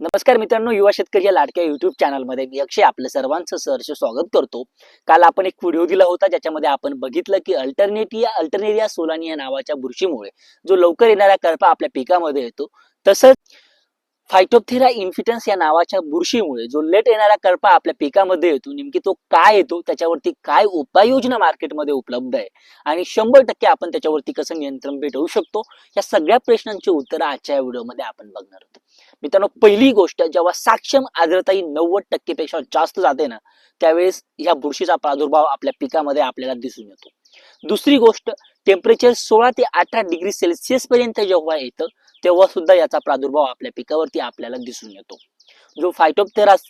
नमस्कार मित्रांनो युवा शेतकरी या लाडक्या युट्यूब चॅनलमध्ये मी अक्षय आपलं सर्वांचं सहर्ष स्वागत करतो. काल आपण एक व्हिडिओ दिला होता ज्याच्यामध्ये आपण बघितलं की अल्टरनेटिया अल्टरनेरिया सोलानी या नावाच्या बुरशीमुळे जो लवकर येणारा करपा आपल्या पिकामध्ये येतो तसंच फायटोप्थेरा इन्फिटन्स या नावाच्या बुरशीमुळे जो लेट येणारा करपा आपल्या पिकामध्ये येतो नेमकी तो काय येतो त्याच्यावरती काय उपाययोजना मार्केटमध्ये उपलब्ध आहे आणि शंभर टक्के आपण त्याच्यावरती कसं नियंत्रण भेटवू शकतो या सगळ्या प्रश्नांची उत्तरं आजच्या या व्हिडिओमध्ये आपण बघणार आहोत. मित्रांनो पहिली गोष्ट जेव्हा साक्षम आर्द्रता ही नव्वद टक्केपेक्षा जास्त जाते ना त्यावेळेस ह्या बुरशीचा प्रादुर्भाव आपल्या पिकामध्ये आपल्याला दिसून येतो. दुसरी गोष्ट टेम्परेचर सोळा ते अठरा डिग्री सेल्सिअस पर्यंत जेव्हा येतं तेव्हा सुद्धा याचा प्रादुर्भाव आपल्या पिकावरती आपल्याला दिसून येतो. जो फायटोपथेरास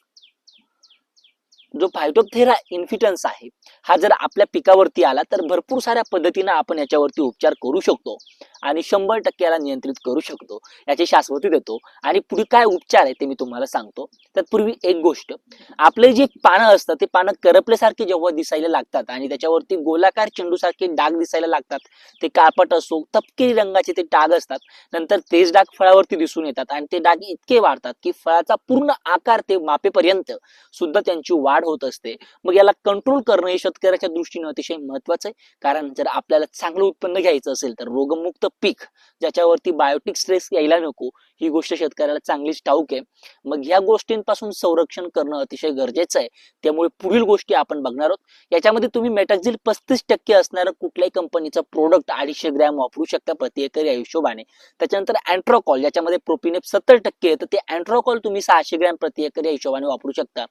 जो फायटोपथेरा इन्फिटन्स आहे हा जर आपल्या पिकावरती आला तर भरपूर साऱ्या पद्धतीनं आपण याच्यावरती उपचार करू शकतो. आणि शंभर टक्के याला नियंत्रित करू शकतो. याची शाश्वती देतो. आणि पुढे काय उपचार आहे ते मी तुम्हाला सांगतो. तत्पूर्वी एक गोष्ट आपले जे पानं असतात ते पानं करपल्यासारखे जेव्हा दिसायला लागतात आणि त्याच्यावरती गोलाकार चेंडूसारखे डाग दिसायला लागतात ते काळपट असो तपकिरी रंगाचे ते डाग असतात नंतर तेच डाग फळावरती दिसून येतात आणि ते डाग इतके वाढतात की फळाचा पूर्ण आकार ते मापेपर्यंत सुद्धा त्यांची वाढ होत असते. मग याला कंट्रोल करणं हे शेतकऱ्याच्या दृष्टीने अतिशय महत्वाचं आहे. कारण जर आपल्याला चांगलं उत्पन्न घ्यायचं असेल तर रोगमुक्त पीक ज्याच्यावरती बायोटिक स्ट्रेस यायला नको ही गोष्ट शेतकऱ्याला चांगलीच ठाऊक आहे. मग ह्या गोष्टींपासून संरक्षण करणं अतिशय गरजेचं आहे. त्यामुळे पुढील गोष्टी आपण बघणार आहोत. याच्यामध्ये तुम्ही मेटाक्झिल पस्तीस टक्के असणारं कुठल्याही कंपनीचं प्रोडक्ट अडीचशे ग्रॅम वापरू शकता प्रति एकर या हिशोबाने. त्याच्यानंतर अँट्रोकॉल ज्याच्यामध्ये प्रोपिनेप सत्तर टक्के तर ते अँट्रोकॉल तुम्ही सहाशे ग्रॅम प्रति एकर या हिशोबाने वापरू शकता.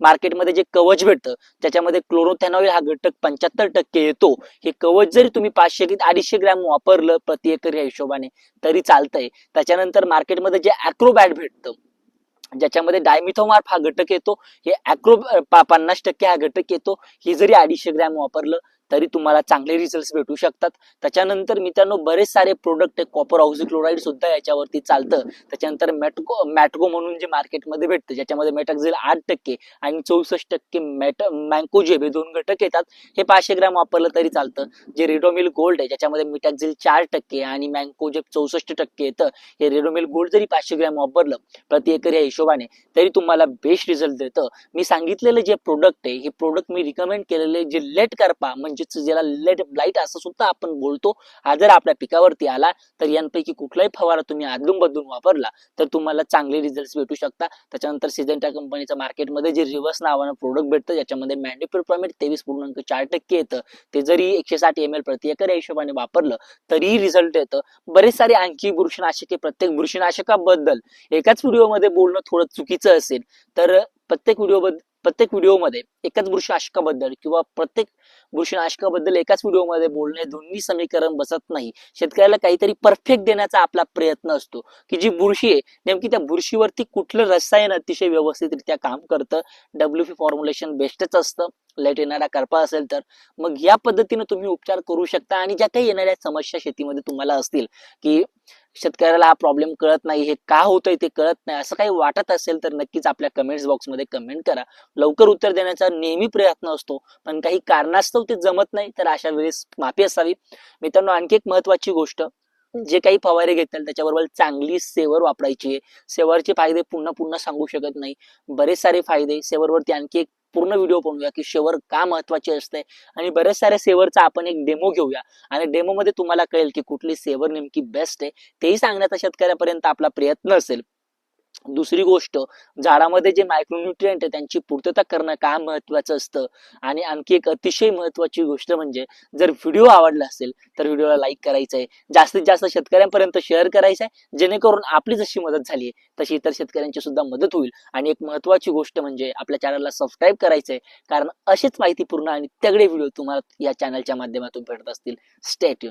मार्केटमध्ये जे कवच भेटतं त्याच्यामध्ये क्लोरोथेनॉइल हा घटक पंच्याहत्तर टक्के येतो. हे कवच जरी तुम्ही पाचशे की अडीचशे ग्रॅम वापरलं प्रति एकर या हिशोबाने तरी चालतंय. त्याच्यानंतर मार्केटमध्ये जे अॅक्रोबॅट भेटतं ज्याच्यामध्ये डायमिथोमार्फ हा घटक येतो हे अॅक्रो पन्नास टक्के हा घटक येतो. हे जरी अडीचशे ग्रॅम वापरलं तरी तुम्हाला चांगले रिझल्ट भेटू शकतात. त्याच्यानंतर मित्रांनो बरेच सारे प्रोडक्ट कॉपर क्लोराईड सुद्धा याच्यावरती चालतं. त्याच्यानंतर मॅटको मॅटगो म्हणून जे मार्केटमध्ये भेटतं ज्याच्यामध्ये मेटॅक्झिल आठ टक्के आणि चौसष्ट टक्के मॅट मँकोजेब हे दोन घटक येतात. हे पाचशे ग्रॅम वापरलं तरी चालतं. जे रेडोमिल गोल्ड आहे ज्याच्यामध्ये मिटॅक्झिल चार टक्के आणि मँकोजेब चौसष्ट टक्के येतं हे रेडोमिल गोल्ड जरी पाचशे ग्रॅम वापरलं प्रति एकर या हिशोबाने तरी तुम्हाला बेस्ट रिझल्ट देतं. मी सांगितलेलं जे प्रोडक्ट आहे हे प्रोडक्ट मी रिकमेंड केलेले जे लेट म्हणजे करपा म्हणजेच ज्याला लेट ब्लाईट असं सुद्धा आपण बोलतो हा जर आपल्या पिकावरती आला तर यांपैकी कुठलाही फवारा तुम्ही आदलून बदलून वापरला तर तुम्हाला चांगले रिझल्ट भेटू शकता. त्याच्यानंतर सिजेंटा कंपनीचं मार्केटमध्ये जे रिव्हर्स नावानं प्रोडक्ट भेटतं ज्याच्यामध्ये मॅन्डिप्युर प्रॉमिट तेवीस पूर्णांक चार टक्के येतं. ते जरी एकशे साठ एम एल प्रति एकर या हिशोबाने वापरलं तरीही रिझल्ट येतं. बरेच सारे आणखी बुरशीनाशके प्रत्येक बुरशीनाशकाबद्दल एकाच व्हिडिओमध्ये बोलणं थोडं चुकीचं असेल तर प्रत्येक व्हिडिओ प्रत्येक व्हिडिओमध्ये एकाच बुरशीनाशकाबद्दल किंवा प्रत्येक वृक्षनाशकाबद्दल एकाच व्हिडिओमध्ये बोलणे दोन्ही समीकरण बसत नाही. शेतकऱ्याला काहीतरी परफेक्ट देण्याचा आपला प्रयत्न असतो. की जी बुरशी आहे नेमकी त्या बुरशीवरती कुठलं रसायन अतिशय व्यवस्थितरित्या काम करतं डब्ल्यू पी फॉर्म्युलेशन बेस्टच असतं लाइट येणारा करपा असेल तर मग या पद्धतीने तुम्ही उपचार करू शकता आणि ज्या काही येणाऱ्या समस्या शेतीमध्ये तुम्हाला असतील की शेतकऱ्याला हा प्रॉब्लेम कळत नाही हे का होतंय ते कळत नाही असं काही वाटत असेल तर नक्कीच आपल्या कमेंट्स बॉक्समध्ये कमेंट करा. लवकर उत्तर देण्याचा नेहमी प्रयत्न असतो पण काही कारणास्तव ते जमत नाही तर अशा वेळेस माफी असावी. मित्रांनो आणखी एक महत्वाची गोष्ट जे काही फवारे घेताल त्याच्याबरोबर चांगली सेवर वापरायची आहे. सेवरचे फायदे पुन्हा पुन्हा सांगू शकत नाही. बरेच सारे फायदे सेवरवरती आणखी एक पूर्ण व्हिडिओ बनवूया की शेवर का महत्वाची असते? आणि बऱ्याच साऱ्या सेवरचा आपण एक डेमो घेऊया. आणि डेमो मध्ये तुम्हाला कळेल की कुठली सेवर नेमकी बेस्ट आहे तेही सांगण्याचा शेतकऱ्यापर्यंत आपला प्रयत्न असेल. दुसरी गोष्ट झाडामध्ये जे मायक्रोन्युट्रियंट आहे त्यांची पूर्तता करणं का महत्वाचं असतं? आणि आणखी एक अतिशय महत्वाची गोष्ट म्हणजे जर व्हिडिओ आवडला असेल तर व्हिडिओला लाईक करायचं आहे जास्तीत जास्त शेतकऱ्यांपर्यंत शेअर करायचं आहे जेणेकरून आपली जशी मदत झाली आहे तशी इतर शेतकऱ्यांची सुद्धा मदत होईल. आणि एक महत्वाची गोष्ट म्हणजे आपल्या चॅनलला सबस्क्राईब करायचं आहे कारण अशीच माहितीपूर्ण आणि तगडे व्हिडिओ तुम्हाला या चॅनलच्या माध्यमातून भेटत असतील. स्टेट